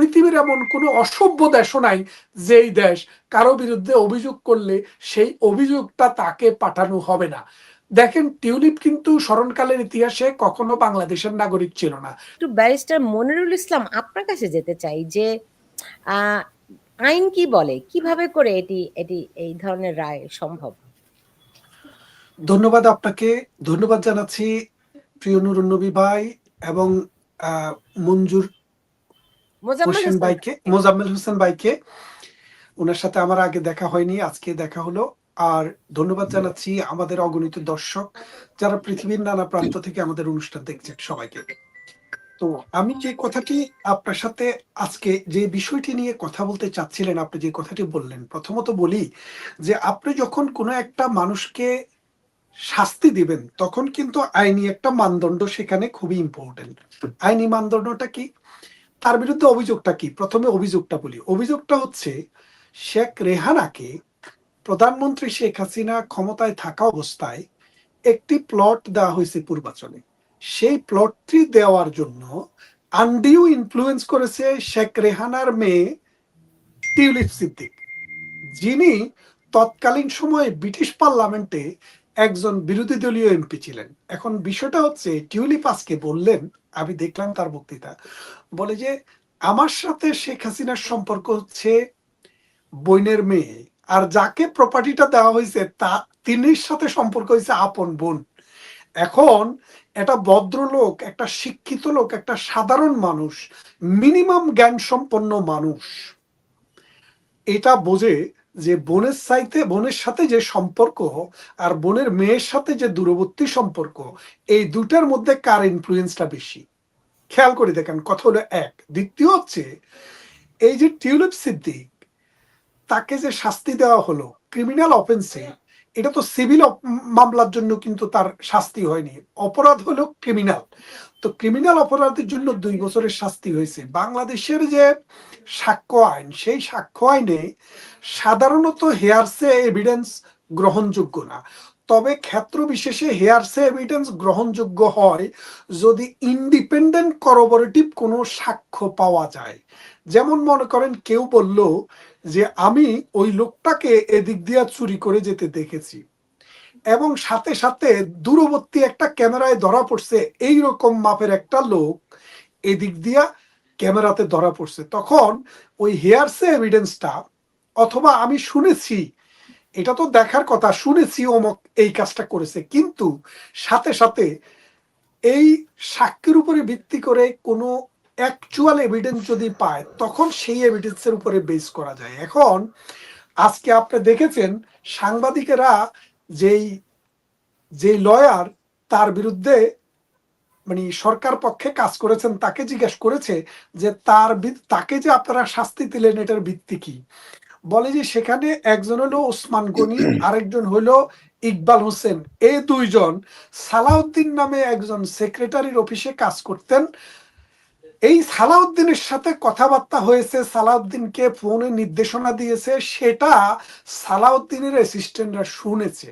পৃথিবীর এমন কোনো অসভ্য দেশও নাই যেই দেশ কারও বিরুদ্ধে অভিযোগ করলে সেই অভিযোগটা তাকে পাঠানো হবে না। দেখেন টিউলিপ কিন্তু স্মরণকালের ইতিহাসে কখনো বাংলাদেশের নাগরিক ছিল না। একটু ব্যারিস্টার মনিরুল ইসলাম আপনার কাছে যেতে চাই যে আইন কি বলে? কীভাবে করে এটি এটি এই ধরনের রায় সম্ভব? ধন্যবাদ আপনাকে। ধন্যবাদ জানাচ্ছি প্রিয় নুরুন্নবী ভাই এবং আহ, মঞ্জুর হোসেন হোসেন। ভাইকে মোজাম্মেল হোসেন ভাইকে। ওনার সাথে আমার আগে দেখা হয়নি আজকে দেখা হলো। আর ধন্যবাদ জানাচ্ছি আমাদের অগণিত দর্শক যারা পৃথিবীর নানা প্রান্ত থেকে আমাদের অনুষ্ঠান দেখছেন সবাইকে। তো আমি যে কথাটি আপনার সাথে আজকে যে বিষয়টি নিয়ে কথা বলতে চাচ্ছিলেন আপনি যে কথাটি বললেন প্রথমত বলি যে আপনি যখন কোনো একটা মানুষকে শাস্তি দিবেন তখন কিন্তু আইনি একটা মানদণ্ড সেখানে খুবই ইম্পর্টেন্ট আইনি মানদণ্ডটা কি? তার বিরুদ্ধে অভিযোগটা কি? প্রথমে অভিযোগটা বলি। অভিযোগটা হচ্ছে, শেখ রেহানাকে প্রধানমন্ত্রী শেখ হাসিনা ক্ষমতায় থাকা অবস্থায় একটি প্লট দেওয়া হয়েছে পূর্বাচলে। সেই প্লটটি দেওয়ার জন্য আন্ডিউ ইনফ্লুয়েন্স করেছে শেখ রেহানার মেয়ে টিউলিপ সিদ্দিক, যিনি তৎকালীন সময়ে ব্রিটিশ পার্লামেন্টে একজন বিরোধী দলীয় এমপি ছিলেন। এখন বিষয়টা হচ্ছে, টিউলিপ আজকে বললেন, আমি দেখলাম তার বক্তৃতা, বলে যে, আমার সাথে শেখ হাসিনার সম্পর্ক হচ্ছে বোনের মেয়ে, আর যাকে প্রপার্টিটা দেওয়া হয়েছে, তা তিনির সাথে সম্পর্ক হয়েছে আপন বোন। এখন একটা ভদ্রলোক, একটা শিক্ষিত লোক, একটা সাধারণ মানুষ মিনিমাম জ্ঞান সম্পন্ন মানুষ। এটা বোঝে যে বোনের সাইতে বোনের সাথে যে সম্পর্ক আর বোনের মেয়ের সাথে যে দূরবর্তী সম্পর্ক এই দুটার মধ্যে কার ইনফ্লুয়েন্সটা বেশি? খেয়াল করে দেখেন, কথা হলো এক। দ্বিতীয় হচ্ছে, এই যে টিউলিপ সিদ্দিক, তাকে যে শাস্তি দেওয়া হলো ক্রিমিনাল অফেন্সে এটা তো সিভিল মামলার জন্য কিন্তু তার শাস্তি হয়নি। অপরাধ হলো ক্রিমিনাল তো ক্রিমিনাল অপরাধের জন্য দুই বছরের শাস্তি হয়েছে। বাংলাদেশের যে সাক্ষ্য আইন, সেই সাক্ষ্য আইনে সাধারণত হেয়ারসে এভিডেন্স গ্রহণযোগ্য না। তবে ক্ষেত্র বিশেষে হেয়ারসে এভিডেন্স গ্রহণযোগ্য হয় যদি ইন্ডিপেন্ডেন্ট করোবরেটিভ কোনো সাক্ষ্য পাওয়া যায়। যেমন মনে করেন কেউ বলল যে, আমি ওই লোকটাকে এদিক দিয়ে চুরি করে যেতে দেখেছি। এবং সাথে সাথে দূরবর্তী একটা ক্যামেরায় ধরা পড়ছে এই রকম মাপের একটা লোক এদিক দিয়া ক্যামেরাতে ধরা পড়ছে। তখন ওই হেয়ারসে এভিডেন্সটা অথবা আমি শুনেছি এটা তো দেখার কথা, শুনেছি অমক এই কাজটা করেছে, কিন্তু সাথে সাথে এই সাক্ষীর উপরে ভিত্তি করে কোনো অ্যাকচুয়াল এভিডেন্স যদি পায়, তখন সেই এভিডেন্সের উপরে বেস করা যায়। এখন আজকে আপনি দেখেছেন সাংবাদিকেরা যেই যে লয়ার তার বিরুদ্ধে মানে সরকার পক্ষে কাজ করেছেন, তাকে জিজ্ঞেস করেছে যে তার তাকে যে আপনারা শাস্তি দিলেন, এটার ভিত্তি কি? বলে যে সেখানে একজন হলো ওসমান গনি আরেকজন হলো ইকবাল হোসেন। এই দুইজন সালাউদ্দিন নামে একজন সেক্রেটারির অফিসে কাজ করতেন। এই সালাউদ্দিনের সাথে কথাবার্তা হয়েছে সালাউদ্দিনকে ফোনে নির্দেশনা দিয়েছে সেটা সালাউদ্দিনের অ্যাসিস্ট্যান্টরা শুনেছে।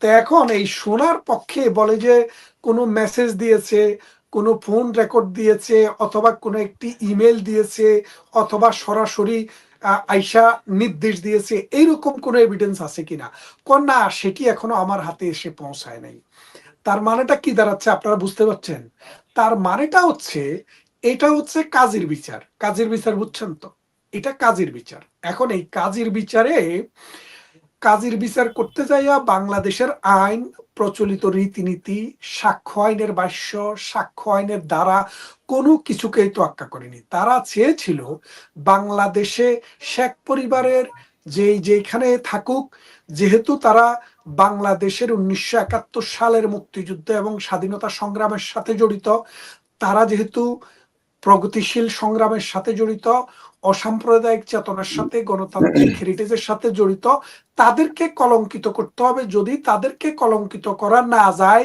তো এখন এই শোনার পক্ষে বলে যে কোনো মেসেজ দিয়েছে কোনো ফোন রেকর্ড দিয়েছে অথবা কোনো একটি ইমেল দিয়েছে অথবা সরাসরি আইসা নির্দেশ দিয়েছে, এইরকম কোনো এভিডেন্স আছে কিনা? কোন না সেটি এখনও আমার হাতে এসে পৌঁছায় নাই? তার মানেটা কি দাঁড়াচ্ছে আপনারা বুঝতে পারছেন? তার মানেটা হচ্ছে, এটা হচ্ছে কাজের বিচার। কাজের বিচার বুঝছেন তো? এটা কাজের বিচার। এখন এই কাজের বিচারে, কাজের বিচার করতে যাইয়া বাংলাদেশের আইন প্রচলিত রীতিনীতি, সাক্ষ্য আইনের বাস্য সাক্ষ্য আইনের দ্বারা কোনো কিছুকেই তোয়াক্কা করেনি। তারা চেয়েছিল বাংলাদেশে শেখ পরিবারের যেই যেখানে থাকুক, যেহেতু তারা বাংলাদেশের উনিশশো একাত্তর সালের মুক্তিযুদ্ধ এবং স্বাধীনতা সংগ্রামের সাথে জড়িত, তারা যেহেতু প্রগতিশীল সংগ্রামের সাথে জড়িত অসাম্প্রদায়িক চেতনার সাথে গণতান্ত্রিক হেরিটেজের সাথে জড়িত তাদেরকে কলঙ্কিত করতে হবে। যদি তাদেরকে কলঙ্কিত করা না যায়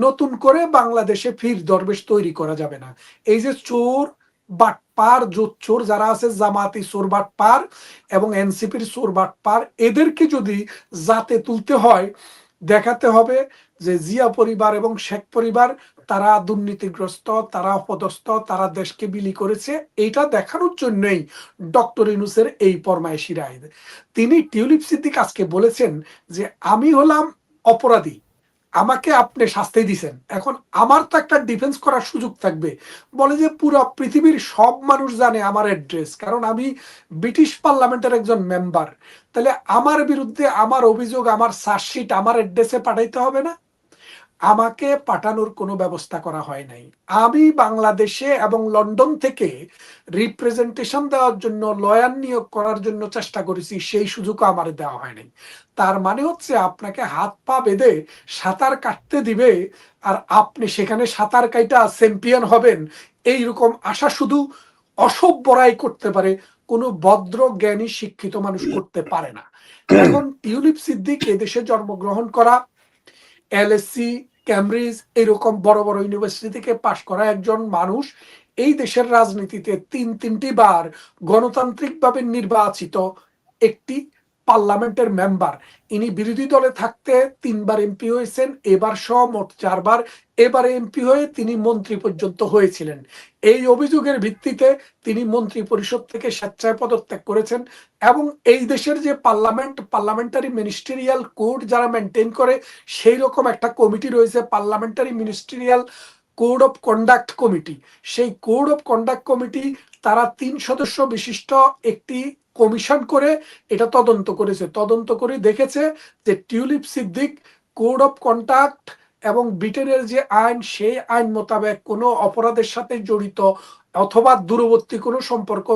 নতুন করে বাংলাদেশে ফির দরবেশ তৈরি করা যাবে না। এই যে চোর বাটপার চোর যারা আছে জামাতি চোর বাটপার এবং এনসিপির চোর বাটপার এদেরকে যদি জাতে তুলতে হয় দেখাতে হবে যে জিয়া পরিবার এবং শেখ পরিবার তারা দুর্নীতিগ্রস্ত, তারা অপদস্থ, তারা দেশকে বিলি করেছে, এইটা দেখানোর জন্যই ডক্টর ইনুসের এই ফরমায়েশি রায়। তিনি টিউলিপ সিদ্দিক আজকে বলেছেন যে, আমি হলাম অপরাধী। আমাকে আপনি শাস্তি দিছেন। এখন আমার তো একটা ডিফেন্স করার সুযোগ থাকবে। বলে যে, পুরো পৃথিবীর সব মানুষ জানে আমার অ্যাড্রেস। কারণ আমি ব্রিটিশ পার্লামেন্টের একজন মেম্বার। তাহলে আমার বিরুদ্ধে আমার অভিযোগ, আমার চার্জশিট আমার অ্যাড্রেসে পাঠাইতে হবে না? আমাকে পাঠানোর কোনো ব্যবস্থা করা হয় নাই। আমি বাংলাদেশে এবং লন্ডন থেকে রিপ্রেজেন্টেশন দেওয়ার জন্য লয়ার নিয়োগ করার জন্য চেষ্টা করেছি সেই সুযোগও আমার দেওয়া হয় নাই। তার মানে হচ্ছে আপনাকে হাত পা বেঁধে সাঁতার কাটতে দিবে আর আপনি সেখানে সাঁতার কাইটা চ্যাম্পিয়ন হবেন এইরকম আশা শুধু অসভ্যরাই করতে পারে কোনো ভদ্র জ্ঞানী শিক্ষিত মানুষ করতে পারে না। এখন টিউলিপ সিদ্দিক এদেশে জন্মগ্রহণ করা এলএসসি ক্যামব্রিজ এরকম বড় বড় ইউনিভার্সিটি থেকে পাশ করা একজন মানুষ, এই দেশের রাজনীতিতে তিন তিনটি বার গণতান্ত্রিকভাবে নির্বাচিত একটি পার্লামেন্টের মেম্বার। ইনি বিরোধী দলে থাকতে তিনবার এমপি হয়েছেন, এবার সহ মোট চারবার এবারে এমপি হয়ে তিনি মন্ত্রী পর্যন্ত হয়েছিলেন। এই অভিযোগের ভিত্তিতে তিনি মন্ত্রী পরিষদ থেকে স্বেচ্ছায় পদত্যাগ করেছেন এবং এই দেশের যে পার্লামেন্ট, পার্লামেন্টারি মিনিস্টেরিয়াল কোড যারা মেনটেন করে, সেই রকম একটা কমিটি রয়েছে, parliamentary ministerial code of conduct committee. সেই কোড অফ কন্ডাক্ট কমিটি, তারা তিন সদস্য বিশিষ্ট একটি কমিশন করে এটা তদন্ত করেছে। তদন্ত করে দেখেছে যে Tulip Siddiq code of contact এবং ব্রিটেনের যে আইন, সেই আইন মোতাবেক কোনো অপরাধের সাথে জড়িত অথবা দূরবর্তী কোনো সম্পর্ক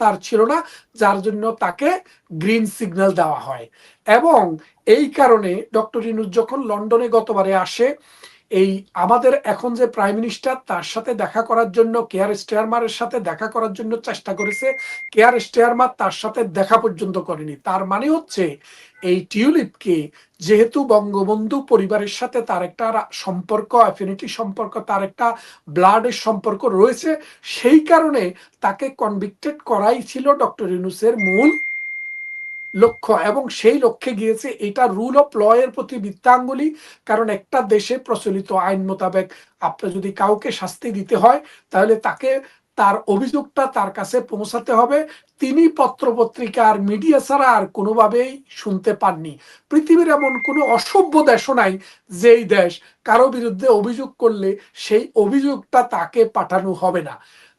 তার ছিল না, যার জন্য তাকে গ্রিন সিগন্যাল দেওয়া হয়। এবং এই কারণে ডক্টর ইনুজ যখন লন্ডনে গতবারে আসে এই আমাদের এখন যে প্রাইম মিনিস্টার তার সাথে দেখা করার জন্য কেয়ার স্টেয়ারমারের সাথে দেখা করার জন্য চেষ্টা করেছে। কেয়ার স্টেয়ারমার তার সাথে দেখা পর্যন্ত করেনি। তার মানে হচ্ছে, এই টিউলিপকে যেহেতু বঙ্গবন্ধু পরিবারের সাথে তার একটা সম্পর্ক অ্যাফিনিটি সম্পর্ক, তার একটা ব্লাডের সম্পর্ক রয়েছে, সেই কারণে তাকে কনভিক্টেড করাই ছিল ডক্টর ইউনুসের মূল লক্ষ্য এবং সেই লক্ষ্যে গিয়েছে, এটা রুল অফ ল এর প্রতি বৃত্তাঙ্গুলি, কারণ একটা দেশে প্রচলিত আইন মোতাবেক আপনার যদি কাউকে শাস্তি দিতে হয়, তাহলে তাকে তার অভিযোগটা তার কাছে পৌঁছাতে হবে। তিনি পত্রপত্রিকার মিডিয়া ছাড়া আর কোনোভাবেই শুনতে পাননি। পৃথিবীর এমন কোনো অসভ্য দেশও নাই যেই দেশ কারও বিরুদ্ধে অভিযোগ করলে সেই অভিযোগটা তাকে পাঠানো হবে না।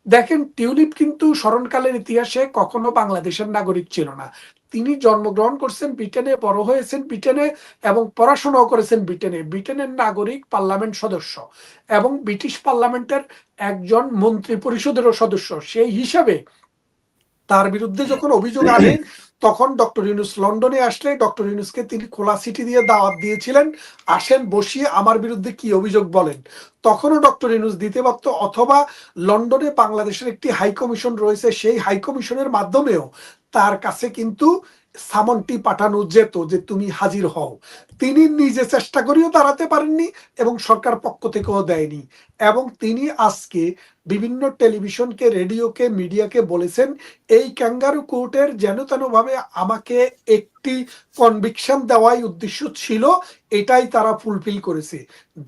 দেখেন, টিউলিপ কিন্তু স্মরণকালের ইতিহাসে কখনো বাংলাদেশের নাগরিক ছিল না। তিনি জন্মগ্রহণ করছেন ব্রিটেনে, বড় হয়েছেন ব্রিটেনে এবং পড়াশোনাও করেছেন ব্রিটেনে। ব্রিটেনের নাগরিক পার্লামেন্ট সদস্য এবং ব্রিটিশ পার্লামেন্টের একজন মন্ত্রী পরিষদেরও সদস্য। সেই হিসাবে তার বিরুদ্ধে যখন অভিযোগ আনে তখন ডক্টর ইউনুস লন্ডনে আসলে ডক্টর ইউনুসকে তিনি খোলা সিটি দিয়ে দাওয়াত দিয়েছিলেন, আসেন, বসিয়ে আমার বিরুদ্ধে কি অভিযোগ বলেন? তখনও ডক্টর ইউনুস দিতে পারত অথবা লন্ডনে বাংলাদেশের একটি হাই কমিশন রয়েছে, সেই হাই কমিশনের মাধ্যমেও তার কাছে কিন্তু সামনটি পাঠানো যেত যে তুমি হাজির হও। তিনি নিজে চেষ্টা করেও দাঁড়াতে পারেননি এবং সরকার পক্ষ থেকেও দেয়নি। এবং তিনি আজকে বিভিন্ন টেলিভিশনকে, রেডিওকে, মিডিয়াকে বলেছেন, এই ক্যাঙ্গারু কোর্টের যেন তেনভাবে আমাকে একটি কনভিকশন দেওয়াই উদ্দেশ্য ছিল, এটাই তারা ফুলফিল করেছে।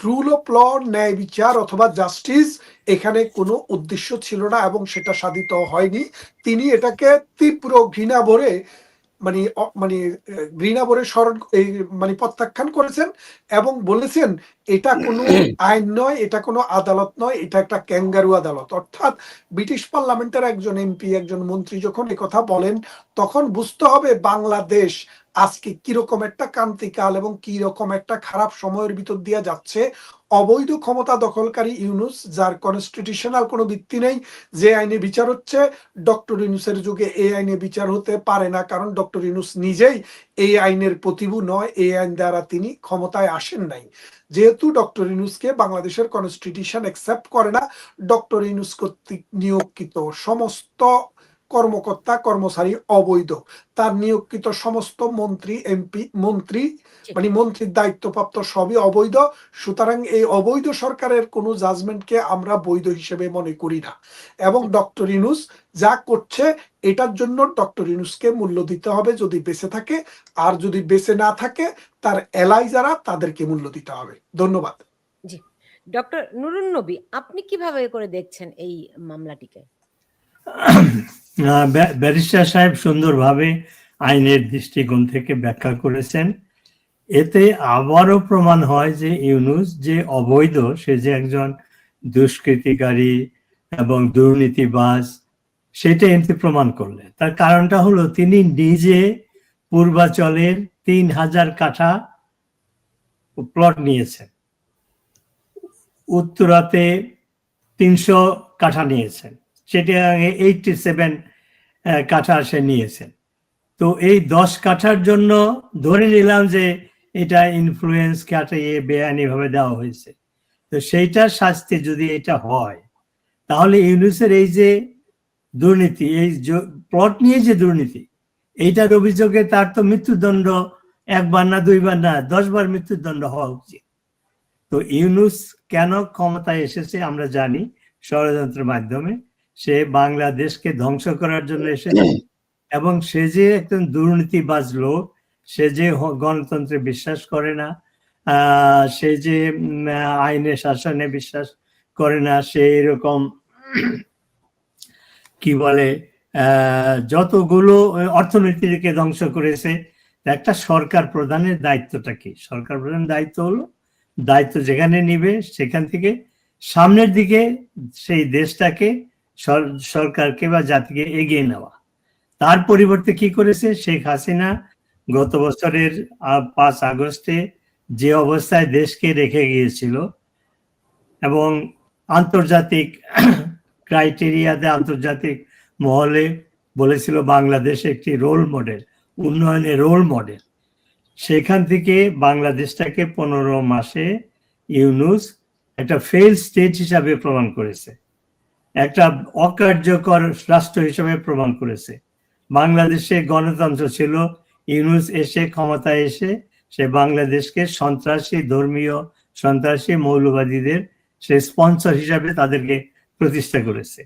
রুল অফ ল, ন্যায় বিচার অথবা জাস্টিস এখানে কোনো উদ্দেশ্য ছিল না এবং সেটা সাধিত হয়নি। তিনি এটাকে তীব্র ঘৃণা ভরে মানে মানে ঘৃণা ভরে স্মরণ মানে প্রত্যাখ্যান করেছেন এবং বলেছেন এটা কোনো আইন নয় এটা কোনো আদালত নয় এটা একটা ক্যাঙ্গারু আদালত। অর্থাৎ ব্রিটিশ পার্লামেন্টের একজন এমপি একজন মন্ত্রী যখন কথা বলেন তখন বুঝতে হবে বাংলাদেশ আজকে কীরকম একটা ক্রান্তিকাল এবং কীরকম একটা খারাপ সময়ের ভিতর দিয়ে যাচ্ছে। অবৈধ ক্ষমতা দখলকারী ইউনুস, যার কনস্টিটিউশনাল কোনো ভিত্তি নেই, যে আইনে বিচার হচ্ছে ডক্টর ইউনুসের যুগে এই আইনে বিচার হতে পারে না, কারণ ডক্টর ইউনুস নিজেই এই আইনের প্রতিভু নয়, এই আইন দ্বারা তিনি ক্ষমতায় আসেন নাই। যেহেতু ডক্টর ইউনুসকে বাংলাদেশের কনস্টিটিউশন অ্যাকসেপ্ট করে না ডক্টর ইউনুস কর্তৃক নিয়োগকৃত সমস্ত কর্মকর্তা কর্মচারী অবৈধ। তার নিয়োগকৃত সমস্ত মন্ত্রী এমপি মন্ত্রী মানে মন্ত্রীর দায়িত্বপ্রাপ্ত সবই অবৈধ। সুতরাং এই অবৈধ সরকারের কোনো জাজমেন্টকে আমরা বৈধ হিসেবে মনে করি না। এবং ডক্টর ইনুস যা করছে এটার জন্য ডক্টর ইনুসকে মূল্য দিতে হবে যদি বেঁচে থাকে। আর যদি বেঁচে না থাকে তার এলাই যারা তাদেরকে মূল্য দিতে হবে। ধন্যবাদ। ডক্টর নুরুন নবী আপনি কীভাবে করে দেখছেন এই মামলাটিকে? ব্যারিস্টার সাহেব সুন্দরভাবে আইনের দৃষ্টিকোণ থেকে ব্যাখ্যা করেছেন। এতে আবারও প্রমাণ হয় যে ইউনুস যে অবৈধ, সে যে একজন দুষ্কৃতিকারী এবং দুর্নীতিবাজ, সেটা এমনি প্রমাণ করলেন তার কারণটা হলো তিনি নিজে পূর্বাচলের তিন হাজার কাঠা প্লট নিয়েছেন। উত্তরাতে তিনশো কাঠা নিয়েছেন। সেটা এইটটি সেভেন কাঠা সে নিয়েছেন। তো এই দশ কাঠার জন্য ধরে নিলাম যে এটা ইনফ্লুয়েন্স কাটিয়ে বেআইনিভাবে দেওয়া হয়েছে। তো সেইটার শাস্তি যদি এটা হয়, তাহলে ইউনুসের এই যে দুর্নীতি, এই প্লট নিয়ে যে দুর্নীতি, এইটার অভিযোগে তার তো মৃত্যুদণ্ড একবার না, দুইবার না, দশবার মৃত্যুদণ্ড হওয়া উচিত। তো ইউনুস কেন ক্ষমতায় এসেছে আমরা জানি ষড়যন্ত্রের মাধ্যমে। সে বাংলাদেশকে ধ্বংস করার জন্য এসেছে। এবং সে যে একজন দুর্নীতিবাজ লোক সে যে গণতন্ত্রে বিশ্বাস করে না সে যে আহ, শাসনে বিশ্বাস করে না সে এরকম কি বলে আহ, যতগুলো অর্থনীতিকে ধ্বংস করেছে একটা সরকার প্রধানের দায়িত্বটা কি? সরকার প্রধানের দায়িত্ব হলো দায়িত্ব যেখানে নিবে সেখান থেকে সামনের দিকে সেই দেশটাকে সরকারকে বা জাতিকে এগিয়ে নেওয়া। তার পরিবর্তে কি করেছে? শেখ হাসিনা গত বছরের পাঁচ আগস্টে যে অবস্থায় দেশকে রেখে গিয়েছিল এবং আন্তর্জাতিক ক্রাইটেরিয়াতে, আন্তর্জাতিক মহলে বলেছিল বাংলাদেশ একটি রোল মডেল উন্নয়নের রোল মডেল সেখান থেকে বাংলাদেশটাকে পনেরো মাসে ইউনুস একটা ফেল স্টেট হিসাবে প্রমাণ করেছে। একটা অকার্যকর রাষ্ট্র হিসেবে প্রমাণ করেছে। বাংলাদেশে গণতন্ত্র ছিল, ইউনুস এসে ক্ষমতায় এসে সে বাংলাদেশকে সন্ত্রাসী, ধর্মীয় সন্ত্রাসী, মৌলবাদীদের সে স্পন্সর হিসাবে তাদেরকে প্রতিষ্ঠা করেছে।